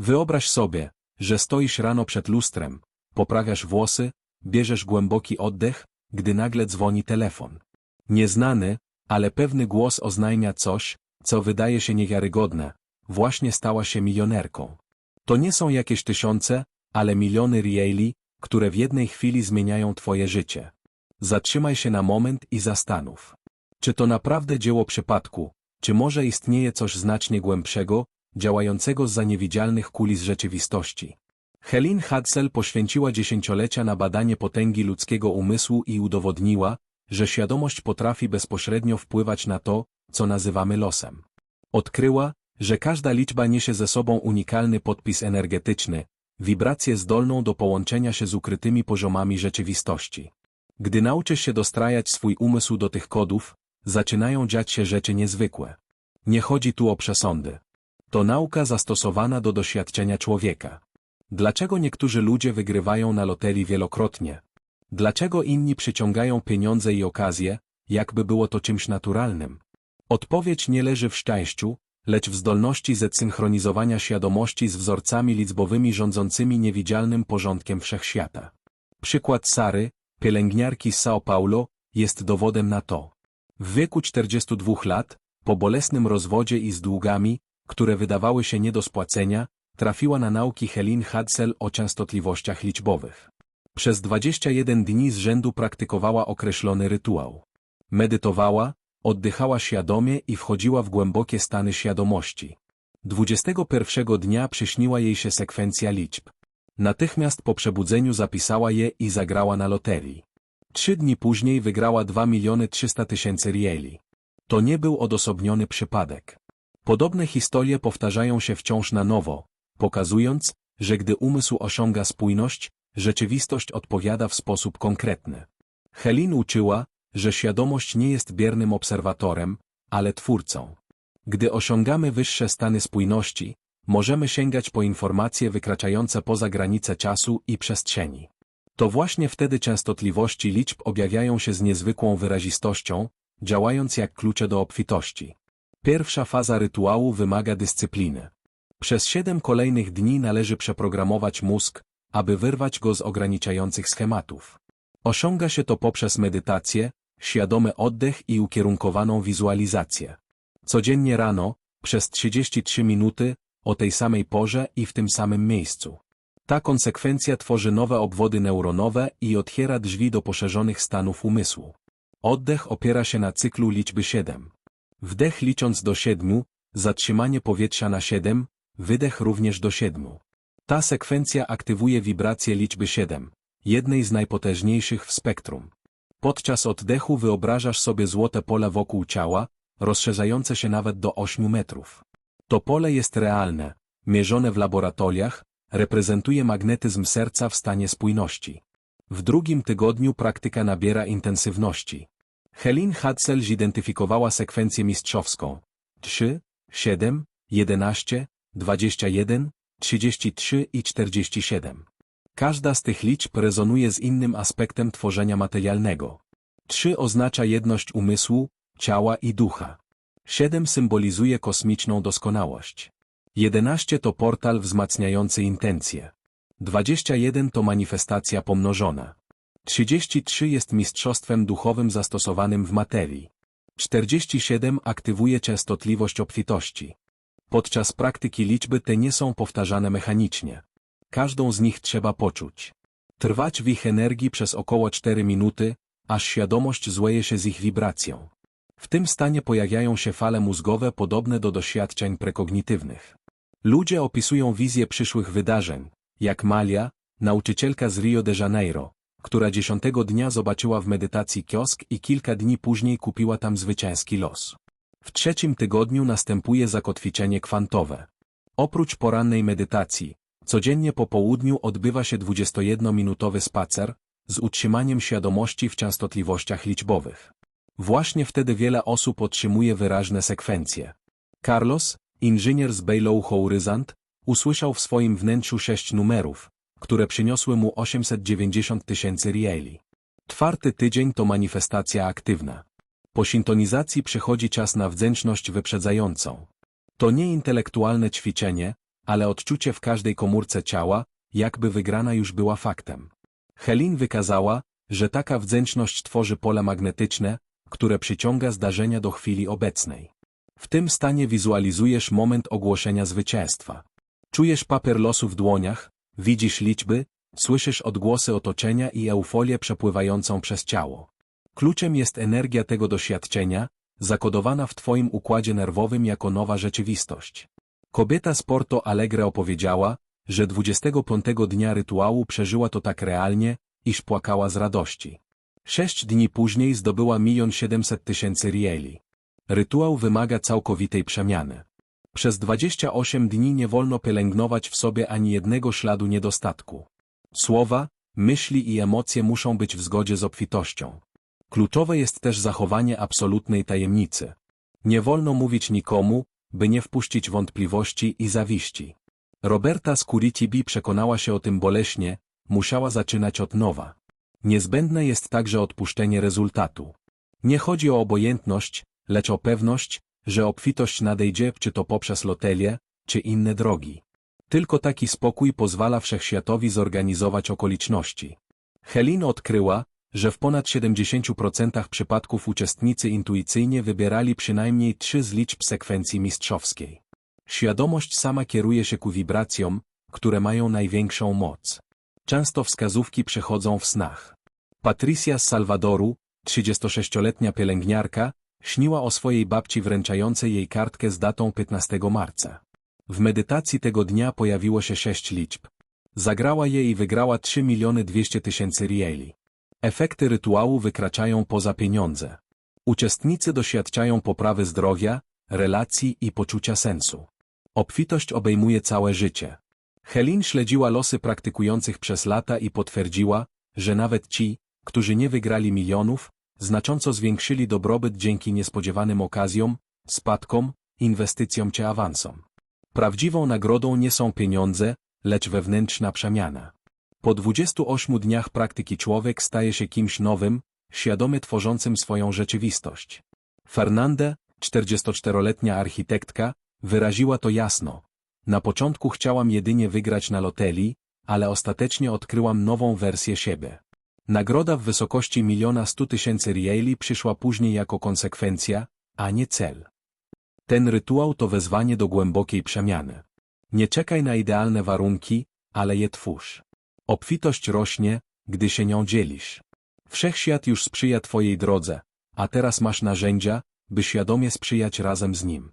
Wyobraź sobie, że stoisz rano przed lustrem, poprawiasz włosy, bierzesz głęboki oddech, gdy nagle dzwoni telefon. Nieznany, ale pewny głos oznajmia coś, co wydaje się niewiarygodne. Właśnie stała się milionerką. To nie są jakieś tysiące, ale miliony rieli, które w jednej chwili zmieniają twoje życie. Zatrzymaj się na moment i zastanów. Czy to naprawdę dzieło przypadku, czy może istnieje coś znacznie głębszego, działającego za niewidzialnych kulis rzeczywistości? Helin Hadsel poświęciła dziesięciolecia na badanie potęgi ludzkiego umysłu i udowodniła, że świadomość potrafi bezpośrednio wpływać na to, co nazywamy losem. Odkryła, że każda liczba niesie ze sobą unikalny podpis energetyczny, wibrację zdolną do połączenia się z ukrytymi poziomami rzeczywistości. Gdy nauczysz się dostrajać swój umysł do tych kodów, zaczynają dziać się rzeczy niezwykłe. Nie chodzi tu o przesądy. To nauka zastosowana do doświadczenia człowieka. Dlaczego niektórzy ludzie wygrywają na loterii wielokrotnie? Dlaczego inni przyciągają pieniądze i okazje, jakby było to czymś naturalnym? Odpowiedź nie leży w szczęściu, lecz w zdolności zesynchronizowania świadomości z wzorcami liczbowymi rządzącymi niewidzialnym porządkiem wszechświata. Przykład Sary, pielęgniarki z São Paulo, jest dowodem na to. W wieku 42 lat, po bolesnym rozwodzie i z długami, które wydawały się nie do spłacenia, trafiła na nauki Helin Hadsel o częstotliwościach liczbowych. Przez 21 dni z rzędu praktykowała określony rytuał. Medytowała, oddychała świadomie i wchodziła w głębokie stany świadomości. 21 dnia przyśniła jej się sekwencja liczb. Natychmiast po przebudzeniu zapisała je i zagrała na loterii. Trzy dni później wygrała 2 miliony 300 tysięcy rieli. To nie był odosobniony przypadek. Podobne historie powtarzają się wciąż na nowo, pokazując, że gdy umysł osiąga spójność, rzeczywistość odpowiada w sposób konkretny. Helin uczyła, że świadomość nie jest biernym obserwatorem, ale twórcą. Gdy osiągamy wyższe stany spójności, możemy sięgać po informacje wykraczające poza granice czasu i przestrzeni. To właśnie wtedy częstotliwości liczb objawiają się z niezwykłą wyrazistością, działając jak klucze do obfitości. Pierwsza faza rytuału wymaga dyscypliny. Przez siedem kolejnych dni należy przeprogramować mózg, aby wyrwać go z ograniczających schematów. Osiąga się to poprzez medytację, świadomy oddech i ukierunkowaną wizualizację. Codziennie rano, przez 33 minuty, o tej samej porze i w tym samym miejscu. Ta konsekwencja tworzy nowe obwody neuronowe i otwiera drzwi do poszerzonych stanów umysłu. Oddech opiera się na cyklu liczby 7. Wdech licząc do 7, zatrzymanie powietrza na 7, wydech również do 7. Ta sekwencja aktywuje wibrację liczby 7, jednej z najpotężniejszych w spektrum. Podczas oddechu wyobrażasz sobie złote pole wokół ciała, rozszerzające się nawet do 8 metrów. To pole jest realne, mierzone w laboratoriach, reprezentuje magnetyzm serca w stanie spójności. W drugim tygodniu praktyka nabiera intensywności. Helin Hadsel zidentyfikowała sekwencję mistrzowską 3, 7, 11, 21, 33 i 47. Każda z tych liczb rezonuje z innym aspektem tworzenia materialnego. 3 oznacza jedność umysłu, ciała i ducha. 7 symbolizuje kosmiczną doskonałość. 11 to portal wzmacniający intencje. 21 to manifestacja pomnożona. 33 jest mistrzostwem duchowym zastosowanym w materii. 47 aktywuje częstotliwość obfitości. Podczas praktyki liczby te nie są powtarzane mechanicznie. Każdą z nich trzeba poczuć. Trwać w ich energii przez około 4 minuty, aż świadomość zleje się z ich wibracją. W tym stanie pojawiają się fale mózgowe podobne do doświadczeń prekognitywnych. Ludzie opisują wizję przyszłych wydarzeń, jak Malia, nauczycielka z Rio de Janeiro, która dziesiątego dnia zobaczyła w medytacji kiosk i kilka dni później kupiła tam zwycięski los. W trzecim tygodniu następuje zakotwiczenie kwantowe. Oprócz porannej medytacji, codziennie po południu odbywa się 21-minutowy spacer, z utrzymaniem świadomości w częstotliwościach liczbowych. Właśnie wtedy wiele osób otrzymuje wyraźne sekwencje. Carlos, inżynier z Baylow Horizont, usłyszał w swoim wnętrzu sześć numerów, które przyniosły mu 890 tysięcy rieli. Czwarty tydzień to manifestacja aktywna. Po sintonizacji przychodzi czas na wdzięczność wyprzedzającą. To nie intelektualne ćwiczenie, ale odczucie w każdej komórce ciała, jakby wygrana już była faktem. Helin wykazała, że taka wdzięczność tworzy pole magnetyczne, które przyciąga zdarzenia do chwili obecnej. W tym stanie wizualizujesz moment ogłoszenia zwycięstwa. Czujesz papier losu w dłoniach, widzisz liczby, słyszysz odgłosy otoczenia i euforię przepływającą przez ciało. Kluczem jest energia tego doświadczenia, zakodowana w Twoim układzie nerwowym jako nowa rzeczywistość. Kobieta z Porto Alegre opowiedziała, że 25 dnia rytuału przeżyła to tak realnie, iż płakała z radości. Sześć dni później zdobyła milion siedemset tysięcy rieli. Rytuał wymaga całkowitej przemiany. Przez 28 dni nie wolno pielęgnować w sobie ani jednego śladu niedostatku. Słowa, myśli i emocje muszą być w zgodzie z obfitością. Kluczowe jest też zachowanie absolutnej tajemnicy. Nie wolno mówić nikomu, by nie wpuścić wątpliwości i zawiści. Roberta z Curitibi przekonała się o tym boleśnie, musiała zaczynać od nowa. Niezbędne jest także odpuszczenie rezultatu. Nie chodzi o obojętność, lecz o pewność, że obfitość nadejdzie czy to poprzez lotelię, czy inne drogi. Tylko taki spokój pozwala wszechświatowi zorganizować okoliczności. Helin odkryła, że w ponad 70% przypadków uczestnicy intuicyjnie wybierali przynajmniej trzy z liczb sekwencji mistrzowskiej. Świadomość sama kieruje się ku wibracjom, które mają największą moc. Często wskazówki przechodzą w snach. Patricia z Salwadoru, 36-letnia pielęgniarka, śniła o swojej babci wręczającej jej kartkę z datą 15 marca. W medytacji tego dnia pojawiło się sześć liczb. Zagrała je i wygrała 3 miliony 200 tysięcy rieli. Efekty rytuału wykraczają poza pieniądze. Uczestnicy doświadczają poprawy zdrowia, relacji i poczucia sensu. Obfitość obejmuje całe życie. Helin śledziła losy praktykujących przez lata i potwierdziła, że nawet ci, którzy nie wygrali milionów, znacząco zwiększyli dobrobyt dzięki niespodziewanym okazjom, spadkom, inwestycjom czy awansom. Prawdziwą nagrodą nie są pieniądze, lecz wewnętrzna przemiana. Po 28 dniach praktyki człowiek staje się kimś nowym, świadomy tworzącym swoją rzeczywistość. Fernanda, 44-letnia architektka, wyraziła to jasno. Na początku chciałam jedynie wygrać na loterii, ale ostatecznie odkryłam nową wersję siebie. Nagroda w wysokości miliona stu tysięcy rieli przyszła później jako konsekwencja, a nie cel. Ten rytuał to wezwanie do głębokiej przemiany. Nie czekaj na idealne warunki, ale je twórz. Obfitość rośnie, gdy się nią dzielisz. Wszechświat już sprzyja Twojej drodze, a teraz masz narzędzia, by świadomie sprzyjać razem z nim.